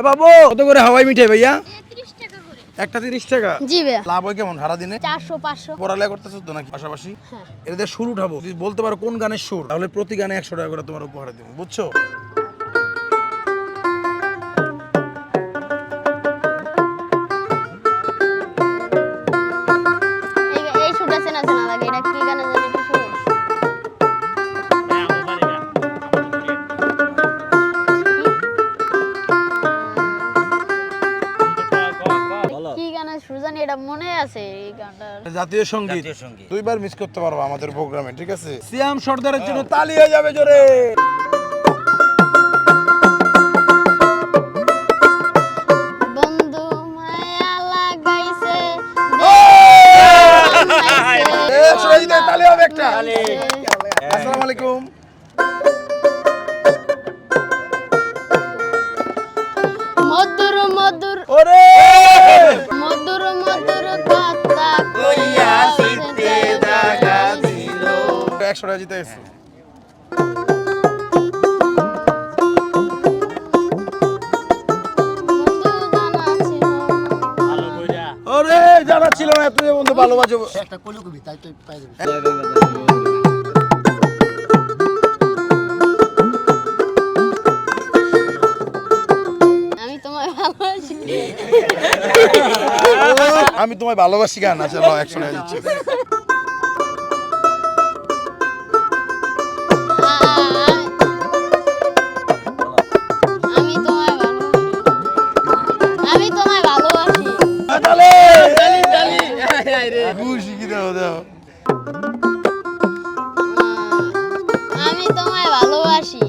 এ বাবু কত করে হাওয়াই মিঠাই ভাইয়া? একটা তিরিশ টাকা। জি ভাইয়া। লাভ হয় কেমন সারাদিনে? চারশো পাঁচশো। পড়ালেখা করতেছো তো নাকি? পাশাপাশি? হ্যাঁ। এদের সুর উঠাবো। যদি বলতে পারো কোন গানের সুর তাহলে প্রতি গানে একশো টাকা করে তোমার উপহার দেবো বুঝছ? এটা মনে আছে এই গানটা জাতীয় সংগীত। জাতীয় সংগীত। দুইবার মিস করতে পারব আমাদের প্রোগ্রামে ঠিক আছে? সিয়াম সর্দারের জন্য তালি হয়ে যাবে জোরে। একশো টাকা জিতে গেছে ওরে জানা ছিল না বন্ধু ভালোবাসো একটা তাই তো পাই যাবে। আমি তোমায় ভালোবাসি। আমি তোমায় ভালোবাসি গান আছে একশো টাকা দিচ্ছি। দাও। আমি তোমায় ভালোবাসি।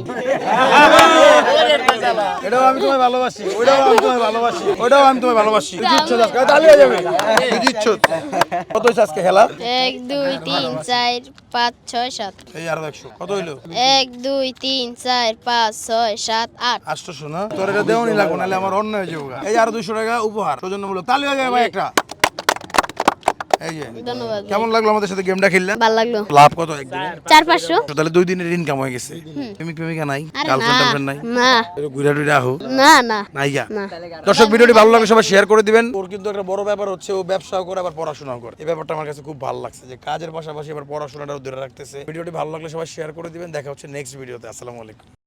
এটাও আমি তোমায় ভালোবাসি ওইটাও আমি তোমায় ভালোবাসি ওইটাও আমি তোমায় ভালোবাসি। জিতছো আজকে তালি যাবে। জিতছো কত হয়েছে আজকে খেলা? এক দুই তিন চার পাঁচ ছয় সাত। এই আরও একশো। কত হইল? এক দুই তিন চার পাঁচ ছয় সাত আট। আটশো না তোর এটা আমার অন্য হয়ে যাব এই আর দুশো টাকা উপহার। সৌজন্যমূলক। তালি হয়ে যাবে ভাই একটা। এই যে। ধন্যবাদ। কেমন লাগল আমাদের সাথে গেমটা খেললেন ভালো লাগল। লাভ কত? একদিনে চার পাঁচশো। তাহলে দুই দিনের ইনকাম হয়ে গেছে। প্রেমিক প্রেমিকা নাই আরে গার্লফ্রেন্ড টার্লফ্রেন্ড নাই। না। ঘুরে টুরে আহো। না না। নাইগা। না। দর্শক ভিডিওটি ভালো লাগলে সবাই শেয়ার করে দিবেন। ওর কিন্তু একটা বড় ব্যাপার হচ্ছে ও ব্যবসাও করে আবার পড়াশোনাও করে। এই ব্যাপারটা আমার কাছে খুব ভালো লাগছে যে কাজের পাশাপাশি আবার পড়াশোনাটাও ধরে রাখতেছে। ভিডিওটি ভালো লাগলে সবাই শেয়ার করে দিবেন। দেখা হচ্ছে নেক্সট ভিডিওতে আসসালামু আলাইকুম।